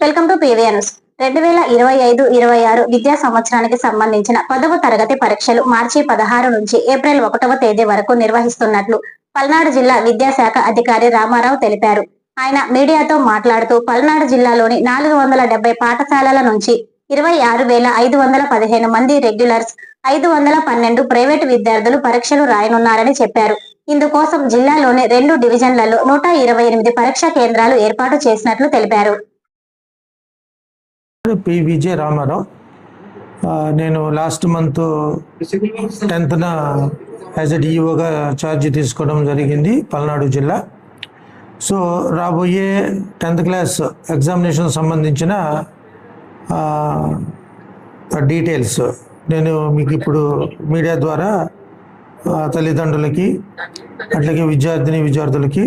Welcome to PVR news. రెండు వేల ఇరవై ఐదు ఇరవై ఆరు విద్యా సంవత్సరానికి సంబంధించిన పదవ తరగతి పరీక్షలు మార్చి పదహారు నుంచి ఏప్రిల్ ఒకటవ తేదీ వరకు నిర్వహిస్తున్నట్లు పల్నాడు జిల్లా విద్యాశాఖ అధికారి రామారావు తెలిపారు. ఆయన మీడియాతో మాట్లాడుతూ పల్నాడు జిల్లాలోని నాలుగు వందల డెబ్బై పాఠశాలల నుంచి ఇరవై ఆరు వేల ఐదు వందల పదిహేను మంది రెగ్యులర్స్ ఐదు వందల పన్నెండు ప్రైవేటు విద్యార్థులు పరీక్షలు రాయనున్నారని చెప్పారు. ఇందుకోసం జిల్లాలోని రెండు డివిజన్లలో నూట ఇరవై ఎనిమిది పరీక్షా కేంద్రాలు ఏర్పాటు చేసినట్లు తెలిపారు. పి విజయ రామారావు నేను లాస్ట్ మంత్ టెన్త్న యాజ్ ఎ డిఈఓగా ఛార్జ్ తీసుకోవడం జరిగింది పల్నాడు జిల్లా. సో రాబోయే టెన్త్ క్లాస్ ఎగ్జామినేషన్ సంబంధించిన డీటెయిల్స్ నేను మీకు ఇప్పుడు మీడియా ద్వారా తల్లిదండ్రులకి అట్లాగే విద్యార్థిని విద్యార్థులకి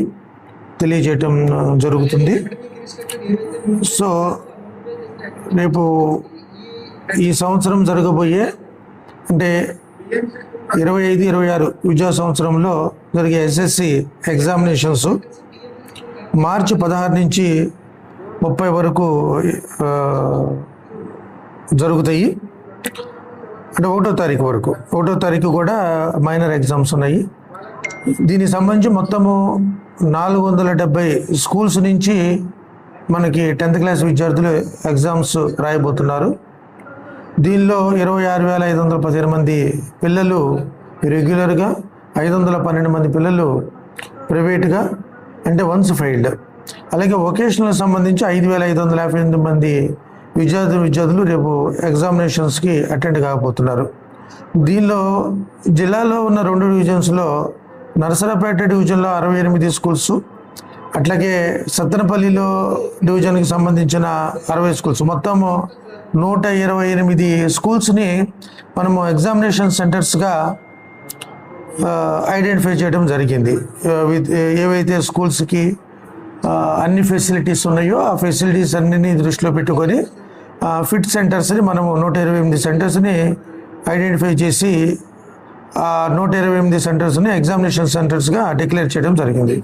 తెలియజేయటం జరుగుతుంది. సో రేపు ఈ సంవత్సరం జరగబోయే అంటే ఇరవై ఐదు ఇరవై ఆరు విద్యా సంవత్సరంలో జరిగే ఎస్ఎస్సి ఎగ్జామినేషన్స్ మార్చి పదహారు నుంచి ముప్పై వరకు జరుగుతాయి. అంటే ఒకటో తారీఖు వరకు. ఒకటో తారీఖు కూడా మైనర్ ఎగ్జామ్స్ ఉన్నాయి. దీనికి సంబంధించి మొత్తము నాలుగు వందల డెబ్బై స్కూల్స్ నుంచి మనకి టెన్త్ క్లాస్ విద్యార్థులు ఎగ్జామ్స్ రాయబోతున్నారు. దీనిలో ఇరవై ఆరు వేల ఐదు వందల పదిహేను మంది పిల్లలు రెగ్యులర్గా ఐదు వందల పన్నెండు మంది పిల్లలు ప్రైవేట్గా అంటే వన్స్ ఫెయిల్డ్ అలాగే వొకేషనల్ సంబంధించి ఐదు వేల ఐదు వందల యాభై ఎనిమిది మంది విద్యార్థి విద్యార్థులు రేపు ఎగ్జామినేషన్స్కి అటెండ్ కాకపోతున్నారు. దీనిలో జిల్లాలో ఉన్న రెండు డివిజన్స్లో నరసరాపేట డివిజన్లో అరవై ఎనిమిది స్కూల్స్ అట్లాగే సత్తనపల్లిలో డివిజన్కి సంబంధించిన అరవై స్కూల్స్. మొత్తము నూట ఇరవై ఎనిమిది స్కూల్స్ని మనము ఎగ్జామినేషన్ సెంటర్స్గా ఐడెంటిఫై చేయడం జరిగింది. విత్- ఏవైతే స్కూల్స్కి అన్ని ఫెసిలిటీస్ ఉన్నాయో ఆ ఫెసిలిటీస్ అన్నిని దృష్టిలో పెట్టుకొని ఫిట్ సెంటర్స్ని మనము నూట ఇరవై ఎనిమిది సెంటర్స్ని ఐడెంటిఫై చేసి ఆ నూట ఇరవై ఎనిమిది సెంటర్స్ని ఎగ్జామినేషన్ సెంటర్స్గా డిక్లేర్ చేయడం జరిగింది.